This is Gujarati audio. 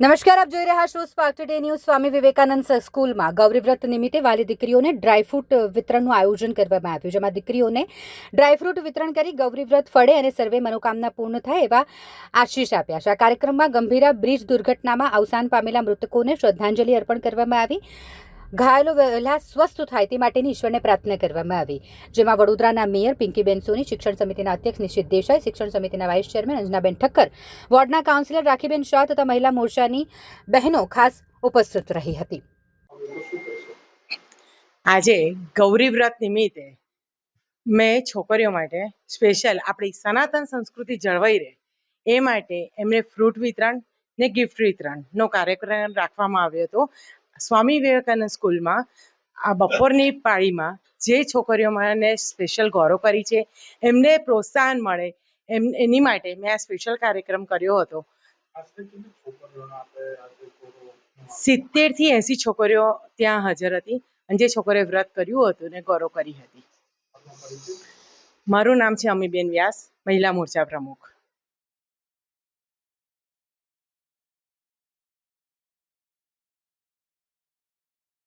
નમસ્કાર, આપ જોઈ રહ્યા છો Spark today news Swami Vivekananda સ્કૂલમાં ગૌરીવ્રત નિમિત્તે વાલી દીકરીઓને ડ્રાયફ્રૂટ વિતરણનું આયોજન કરવામાં આવ્યું, જેમાં દીકરીઓને ડ્રાયફ્રૂટ વિતરણ કરી ગૌરીવ્રત ફળે અને સર્વે મનોકામના પૂર્ણ થાય એવા આશીષ આપ્યા છે. આ કાર્યક્રમમાં ગંભીરા બ્રિજ દુર્ઘટનામાં અવસાન પામેલા મૃતકોને શ્રદ્ધાંજલિ અર્પણ કરવામાં આવી. ઘાયલો વહેલા સ્વસ્થ થાય તે માટેની ઈશ્વરને પ્રાર્થના કરવામાં આવી. જેમાં વડોદરાના મેયર પિંકીબેન સોની, શિક્ષણ સમિતિના અધ્યક્ષ નિશિત દેસાઈ, શિક્ષણ સમિતિના વાઇસ ચેરમેન અંજનાબેન ઠક્કર, વોર્ડના કાઉન્સિલર રાખીબેન શાહ તથા મહિલા મોરચાની બહેનો ખાસ ઉપસ્થિત રહી હતી. આજે ગૌરી વ્રત નિમિત્તે મેં છોકરીઓ માટે સ્પેશિયલ આપણી સનાતન સંસ્કૃતિ જળવાઈ રહે. એ માટે એમને ફ્રૂટ વિતરણ ને ગિફ્ટ વિતરણનો કાર્યક્રમ રાખવામાં આવ્યો હતો. સ્વામી વિવેકાનંદ સ્કૂલમાં આ બપોરની પાળીમાં જે છોકરીઓ મને સ્પેશિયલ ગૌરવ કરી છે, એમને પ્રોત્સાહન મળે, એમ, એની માટે મેં આ સ્પેશિયલ કાર્યક્રમ કર્યો હતો. સિત્તેરથી એંસી છોકરીઓ ત્યાં હાજર હતી અને જે છોકરીઓએ વ્રત કર્યું હતું ને ગૌરવ કરી હતી. મારું નામ છે અમીબેન વ્યાસ, મહિલા મોરચા પ્રમુખ.